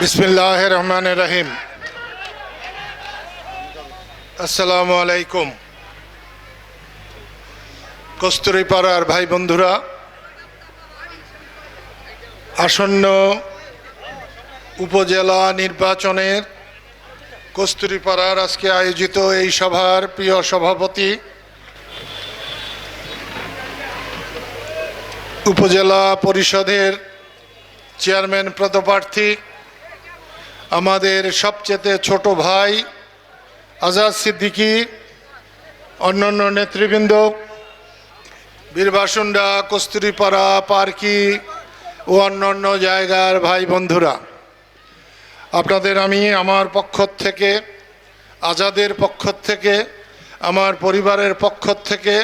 বিসমিল্লাহ রহমান রহিম আসসালামু আলাইকুম কস্তুরীপাড়ার ভাই বন্ধুরা, আসন্ন উপজেলা নির্বাচনের কস্তুরীপাড়ার আজকে আয়োজিত এই সভার প্রিয় সভাপতি উপজেলা পরিষদের চেয়ারম্যান পদপ্রার্থী, আমাদের সবচেয়ে ছোট ভাই আজাদ সিদ্দিকী, অন্যান্য নেতৃবৃন্দ, বীরবাসুন্ডা, কস্তুরিপাড়া, পার্কি ও অন্যান্য জায়গার ভাই বন্ধুরা, আপনাদের আমি আমার পক্ষ থেকে, আজাদের পক্ষ থেকে, আমার পরিবারের পক্ষ থেকে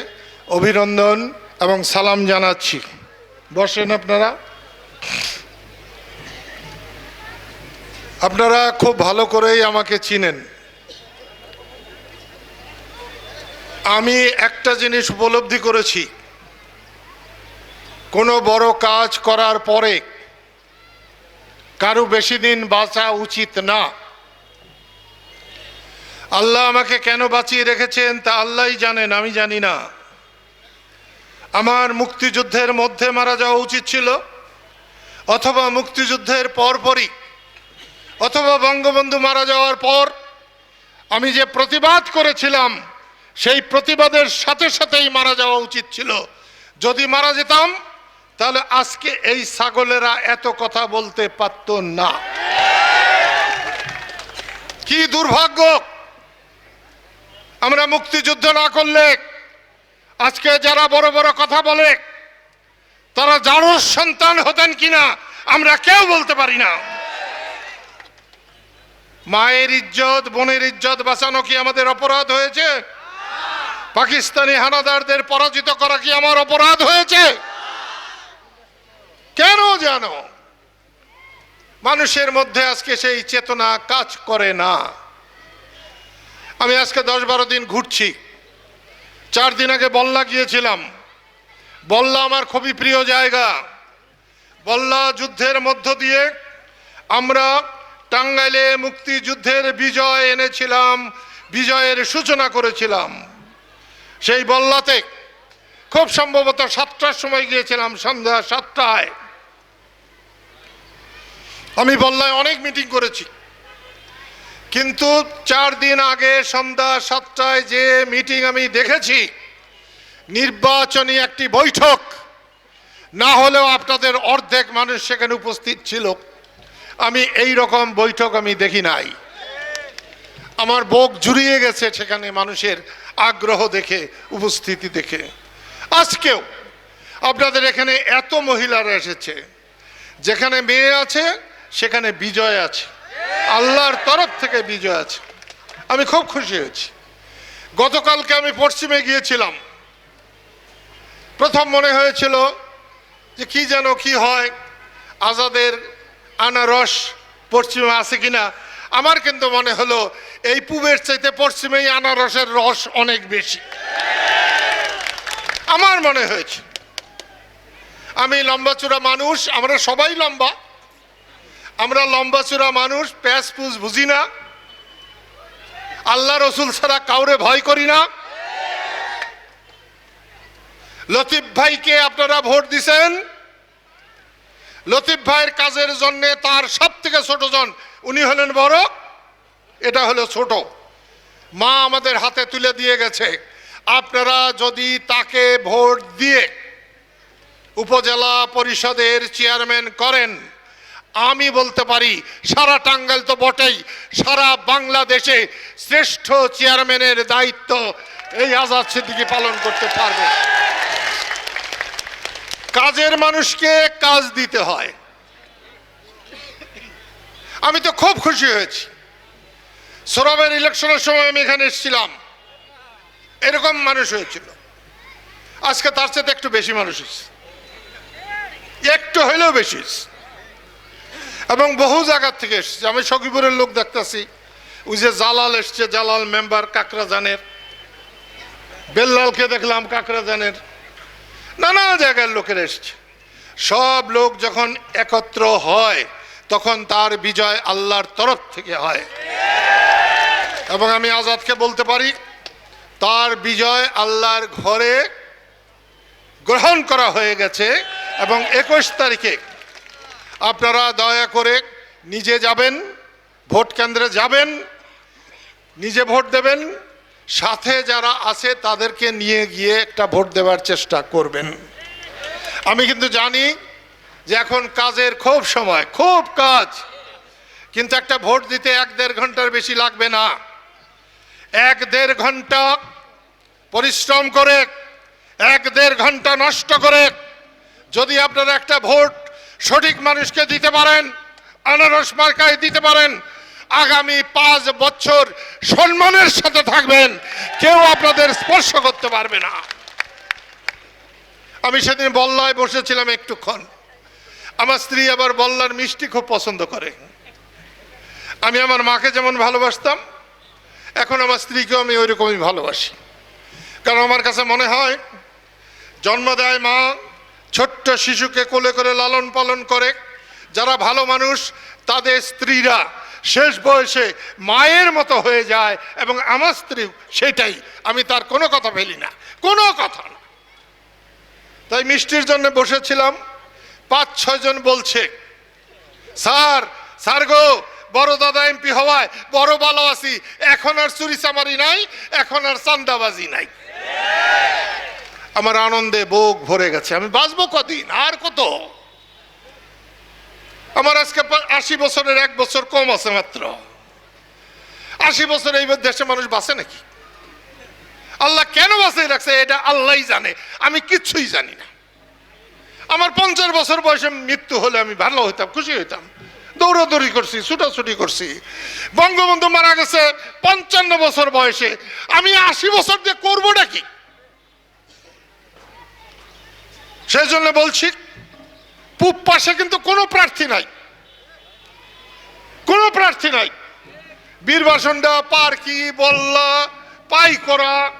অভিনন্দন এবং সালাম জানাচ্ছি। বসেন আপনারা। আপনারা খুব ভালো করেই আমাকে চিনেন। আমি একটা জিনিস উপলব্ধি করেছি। কোনো বড় কাজ করার পরে কারও বেশি দিন বাঁচা উচিত না। আল্লাহ আমাকে কেন বাঁচিয়ে রেখেছেন তা আল্লাহই জানেন, আমি জানি না। আমার মুক্তিযুদ্ধের মধ্যে মারা যাওয়া উচিত ছিল, অথবা মুক্তিযুদ্ধের পরপরই, অথবা বঙ্গবন্ধু মারা যাওয়ার পর আমি যে প্রতিবাদ করেছিলাম, সেই প্রতিবাদের সাথে সাথেই মারা যাওয়া উচিত ছিল। যদি মারা যেতাম, তাহলে আজকে এই ছাগলেরা এত কথা বলতে পারত না। কি দুর্ভাগ্য! আমরা মুক্তিযুদ্ধ না করলে আজকে যারা বড় বড় কথা বলে, তারা জারুর সন্তান হতেন কিনা, আমরা কেউ বলতে পারি না। মায়ের ইজ্জত, বোনের ইজ্জত বাঁচানো কি আমাদের অপরাধ হয়েছে? পাকিস্তানি হানাদারদের পরাজিত করা কি আমার অপরাধ হয়েছে? কেন জানো? মানুষের মধ্যে আজকে সেই চেতনা কাজ করে না। আমি আজকে দশ বারো দিন ঘুরছি। চার দিন আগে বল্লা গিয়েছিলাম। বল্লা আমার খুবই প্রিয় জায়গা। বল্লা যুদ্ধের মধ্য দিয়ে আমরা টাঙ্গাইলে মুক্তিযুদ্ধের বিজয় এনেছিলাম, বিজয়ের সূচনা করেছিলাম। সেই বল্লাতে খুব সম্ভবত সাতটার সময় গিয়েছিলাম সন্ধ্যা সাতটায়। আমি বল্লায় অনেক মিটিং করেছি। কিন্তু চার দিন আগে সন্ধ্যা সাতটায় যে মিটিং আমি দেখেছি, নির্বাচনী একটি বৈঠক, না হলেও আপনাদের অর্ধেক মানুষ সেখানে উপস্থিত ছিল। আমি এই রকম বৈঠক আমি দেখি নাই। আমার বোক জুড়িয়ে গেছে সেখানে মানুষের আগ্রহ দেখে, উপস্থিতি দেখে। আজকেও আপনাদের এখানে এত মহিলারা এসেছে, যেখানে মেয়ে আছে, সেখানে বিজয় আছে। আল্লাহর তরফ থেকে বিজয় আছে। আমি খুব খুশি হয়েছি। গতকালকে আমি পশ্চিমে গিয়েছিলাম। প্রথম মনে হয়েছিল যে কি যেন কি হয়, আজাদের আনারস পশ্চিমে আছে কিনা। আমার কিন্তু মনে হলো এই পূবের চাইতে পশ্চিমেই আনারসের রস অনেক বেশি। আমার মনে হয়েছে। আমি লম্বা চূড়া মানুষ, আমরা সবাই লম্বা। আমরা লম্বা চূড়া মানুষ প্যাস পুস বুঝি না। আল্লাহ রসুল ছাড়া কাউরে ভয় করি না। লতিফ ভাইকে আপনারা ভোট দিছেন। লতিফ ভাইয়ের কাজের জন্য তার সব থেকে ছোট জন, উনি হলেন বড়, এটা হলো ছোট। মা আমাদের হাতে তুলে দিয়ে গেছে। আপনারা যদি তাকে ভোট দিয়ে উপজেলা পরিষদের চেয়ারম্যান করেন আমি বলতে পারি, সারা টাঙ্গাইল তো বটেই, সারা বাংলাদেশে শ্রেষ্ঠ চেয়ারম্যানের দায়িত্ব এই আজাদ সিদ্দিকি পালন করতে পারবে। কাজের মানুষকে কাজ দিতে হয়। আমি তো খুব খুশি হয়েছি। সৌরভের ইলেকশনের সময় আমি এখানে এসেছিলাম। এরকম মানুষ হয়েছিল। আজকে তার সাথে একটু বেশি মানুষ একটু হইলেও বেশি। এবং বহু জায়গার থেকে এসছে। আমি সখীপুরের লোক দেখতেছি। ওই যে জালাল এসছে, জালাল মেম্বার কাকরাজানের বেল্লালকে দেখলাম কাকরাজানের নানা জায়গার লোকের এসছে। সব লোক যখন একত্র হয়, তখন তার বিজয় আল্লাহর তরফ থেকে হয়। এবং আমি আজাদকে বলতে পারি, তার বিজয় আল্লাহর ঘরে গ্রহণ করা হয়ে গেছে এবং একুশ তারিখে আপনারা দয়া করে নিজে যাবেন, ভোট কেন্দ্রে যাবেন, নিজে ভোট দেবেন, সাথে যারা আছে তাদেরকে নিয়ে গিয়ে একটা ভোট দেওয়ার চেষ্টা করবেন। আমি কিন্তু জানি যে এখন কাজের খুব সময়, খুব কাজ, কিন্তু একটা ভোট দিতে এক দেড় ঘণ্টার বেশি লাগবে না। এক দেড় ঘণ্টা পরিশ্রম করে, এক দেড় ঘণ্টা নষ্ট করে, যদি আপনারা একটা ভোট সঠিক মানুষকে দিতে পারেন, আনারস মার্কায় দিতে পারেন, আগামী পাঁচ বছর সম্মানের সাথে থাকবেন। কেউ আপনাদের স্পর্শ করতে পারবে না। আমি সেদিন বল্লায় বসেছিলাম একটুক্ষণ। আমার স্ত্রী আবার বল্লার মিষ্টি খুব পছন্দ করে। আমি আমার মাকে যেমন ভালোবাসতাম, এখন আমার স্ত্রীকেও আমি ওই রকমই ভালোবাসি। কারণ আমার কাছে মনে হয়, জন্ম দেয় মা ছোট্ট শিশুকে কোলে করে লালন পালন করে। যারা ভালো মানুষ, তাদের স্ত্রীরা শেষ বয়সে মায়ের মতো হয়ে যায় এবং আমার স্ত্রী সেটাই। আমি তার কোনো কথা ফেলি না। কোনো কথা না। তাই মিষ্টির জন্য বসেছিলাম। পাঁচ ছয়জন বলছে, স্যার স্যার গো, বড় দাদা এমপি হওয়ায় বড় ভালো আছি এখন আর চুরি চামারি নাই, এখন আর চান্দাবাজি নাই। আমার আনন্দে বুক ভরে গেছে। আমি বাঁচবো কদিন? আর কত? আমার আজকে আশি বছরের এক বছর কম আছে মাত্র। আশি বছর এই দেশে মানুষ বাঁচে নাকি? আল্লাহ কেন বাঁচিয়ে রাখছে এটা আল্লাহই জানে। আমি কিচ্ছুই জানি না। আমার পঞ্চাশ বছর বয়সে মৃত্যু হলে আমি ভালো হইতাম, খুশি হইতাম। দৌড়াদৌড়ি করছি, ছুটাছুটি করছি। বঙ্গবন্ধু মারা গেছে পঞ্চান্ন বছর বয়সে। আমি আশি বছর দিয়ে করবোটা কি? সেই জন্য বলছি, পূব পাশে কিন্তু কোনো প্রার্থী নাই। কোনো প্রার্থী নাই। বীরবাসনডা পার্কি বল্লা, পাই করা।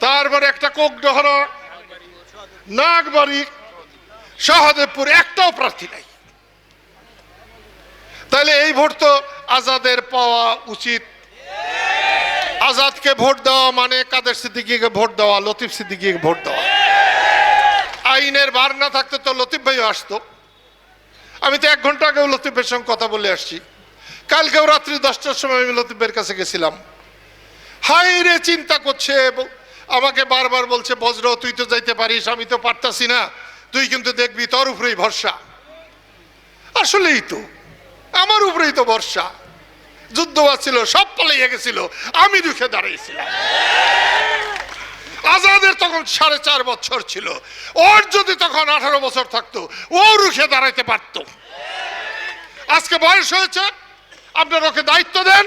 তারপরে একটা কোকডহরা নাগবাড়ি সহদেবপুর একটাও প্রার্থী নাই। তাহলে এই ভোট তো আজাদের পাওয়া উচিত। আজাদকে ভোট দেওয়া মানে কাদের সিদ্দিকিকে ভোট দেওয়া, লতিফ সিদ্দিকিকে ভোট দেওয়া। আইনের বার না থাকতে তো লতিফ ভাইও আসতো। আমি তো এক ঘণ্টা আগেও লতিফের সঙ্গে কথা বলে আসছি। কালকেও রাত্রি দশটার সময় আমি লতিফের কাছে গেছিলাম। হাই রে, চিন্তা করছে আমাকে বারবার বলছে, বজ্র, তুই তো যাইতে পারিস, আমি তো পারতাছি না। তুই কিন্তু দেখবি, তোর উপরেই ভরসা। আসলেই তো, আমার উপরেই তো ভরসা। যুদ্ধ ছিল সব পালাইয়া গেছিল। আমি রুখে দাঁড়িয়েছিলাম আজাদের তখন সাড়ে চার বছর ছিল। ওর যদি তখন আঠারো বছর থাকতো, ও রুখে দাঁড়াইতে পারতো। আজকে বয়স হয়েছে, আপনার ওকে দায়িত্ব দেন,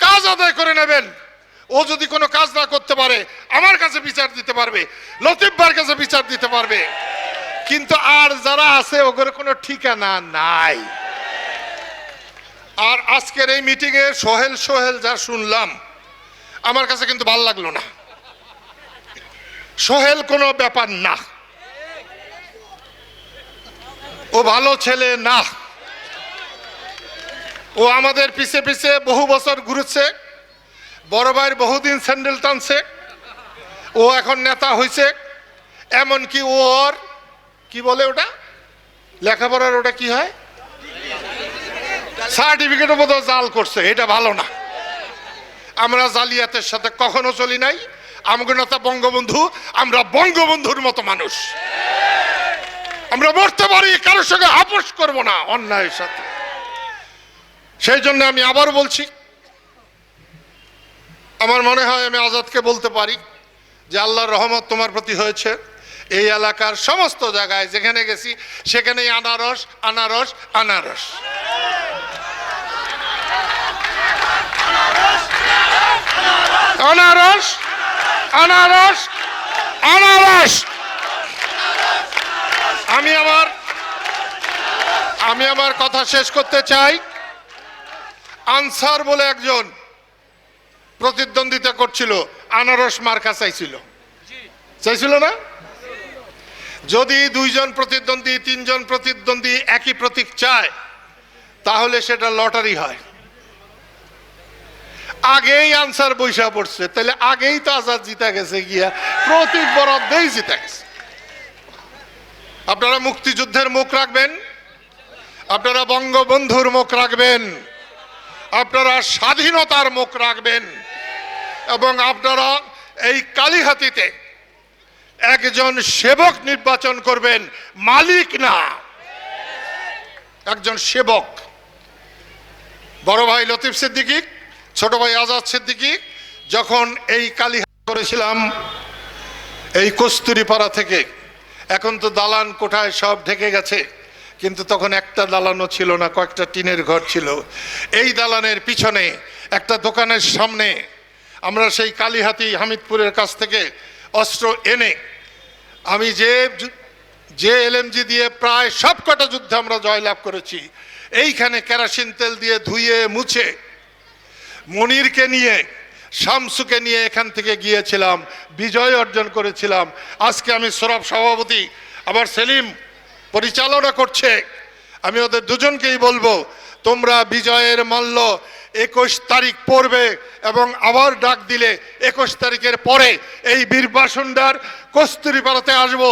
কাজ আদায় করে নেবেন। ও যদি কোনো কাজ না করতে পারে, আমার কাছে বিচার দিতে পারবে লতিফবার কাছে বিচার দিতে পারবে। কিন্তু আর যারা আছে, ওদের কোনো ঠিকানা নাই। আর আজকের এই মিটিংয়ে সোহেল সোহেল যা শুনলাম, আমার কাছে কিন্তু ভালো লাগল না। সোহেল, কোনো ব্যাপার না। ও ভালো ছেলে না। ও আমাদের পিছে পিছে বহু বছর ঘুরেছে, বড় ভাইয়ের বহুদিন স্যান্ডেল টানছে, ও এখন নেতা হয়েছে এমনকি ওর, কি বলে ওটা? লেখাপড়ার ওটা কি হয়? সার্টিফিকেটের মতো জাল করছে, এটা ভালো না। আমরা জালিয়াতের সাথে কখনো চলি নাই। আমাকে নেতা বঙ্গবন্ধু, আমরা বঙ্গবন্ধুর মতো মানুষ। আমরা মরতে পারি, কারোর সঙ্গে আপোষ করব না অন্যায়ের সাথে। সেই জন্য আমি আবার বলছি, আমার মনে হয় আমি আজাদকে বলতে পারি যে আল্লাহর রহমত তোমার প্রতি হয়েছে। এই এলাকার সমস্ত জায়গায় যেখানে গেছি, সেখানেই আনারস। আনারস আনারস আনারস। আনারস আনারস। আমি আমার আমি আমার কথা শেষ করতে চাই। আনসার বলে একজন প্রতিদ্বন্দ্বিতা করছিল আনারস মার্কা চাইছিল। চাইছিল না? যদি দুইজন প্রতিদ্বন্দ্বী তিনজন প্রতিদ্বন্দ্বী একই প্রতীক চায় তাহলে সেটা লটারি হয়। আগেই আনসার বৈশা পড়ছে তাহলে আগেই তো আজাদ জিতা গেছে গিয়া, প্রতীক বরাদ্দেই জিতা গেছে। আপনারা মুক্তিযুদ্ধের মুখ রাখবেন, আপনারা বঙ্গবন্ধুর মুখ রাখবেন, আপনারা স্বাধীনতার মুখ রাখবেন, এবং আপনারা এই কালীহাতিতে একজন সেবক নির্বাচন করবেন, মালিক না। একজন সেবক। বড় ভাই লতিফ সিদ্দিকী ছোট ভাই আজাদ সিদ্দিকী, যখন এই কালীহাত করেছিলাম, এই কস্তুরিপাড়া থেকে, এখন তো দালান কোঠায় সব ঢেকে গেছে, কিন্তু তখন একটা দালানও ছিল না, কয়েকটা টিনের ঘর ছিল। এই দালানের পিছনে একটা দোকানের সামনে আমরা সেই কালীহাতি হামিদপুরের কাছ থেকে অস্ত্র এনে, আমি যে যে এলএমজি দিয়ে প্রায় সব কটা যুদ্ধে আমরা জয়লাভ করেছি, এইখানে কেরাসিন তেল দিয়ে ধুয়ে, মুছে মনিরকে নিয়ে, শামসুকে নিয়ে এখান থেকে গিয়েছিলাম, বিজয় অর্জন করেছিলাম। আজকে আমি সৌরভ সভাপতি, আবার সেলিম পরিচালনা করছে। আমি ওদের দুজনকেই বলব, তোমরা বিজয়ের মল্ল একুশ তারিখ পড়বে এবং আবার ডাক দিলে একুশ তারিখের পরে এই বীরবাসুন্ডার কস্তুরিপাড়াতে আসব।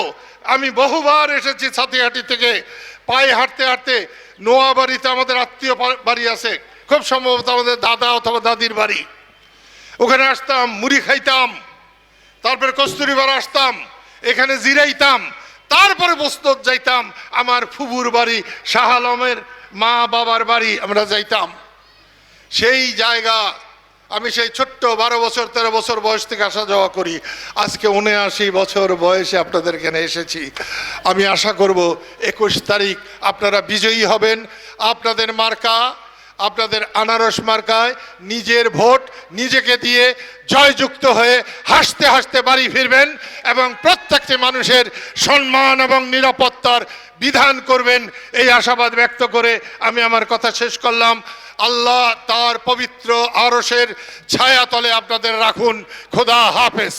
আমি বহুবার এসেছি ছাতিহাটি থেকে, পায়ে হাঁটতে হাঁটতে। নোয়াবাড়িতে আমাদের আত্মীয় বাড়ি আছে। খুব সম্ভবত আমাদের দাদা অথবা দাদির বাড়ি। ওখানে আসতাম, মুড়ি খাইতাম, তারপরে কস্তুরিবার আসতাম, এখানে জিরাইতাম, তারপরে বস্তুত যাইতাম, আমার ফুবুর বাড়ি, শাহ আলমের মা বাবার বাড়ি আমরা যাইতাম। সেই জায়গা, আমি সেই ছোট্ট বারো বছর, তেরো বছর বয়স থেকে আসা যাওয়া করি। আজকে উনআশি বছর বয়সে আপনাদের এখানে এসেছি। আমি আশা করব একুশ তারিখ আপনারা বিজয়ী হবেন। আপনাদের মার্কা আপনাদের আনারস মার্কায় নিজের ভোট নিজেকে দিয়ে জয়যুক্ত হয়ে হাসতে হাসতে বাড়ি ফিরবেন এবং প্রত্যেকটি মানুষের সম্মান এবং নিরাপত্তার বিধান করবেন। এই আশাবাদ ব্যক্ত করে আমি আমার কথা শেষ করলাম। আল্লাহ তার পবিত্র আরসের ছায়াতলে আপনাদের রাখুন। খোদা হাফেজ।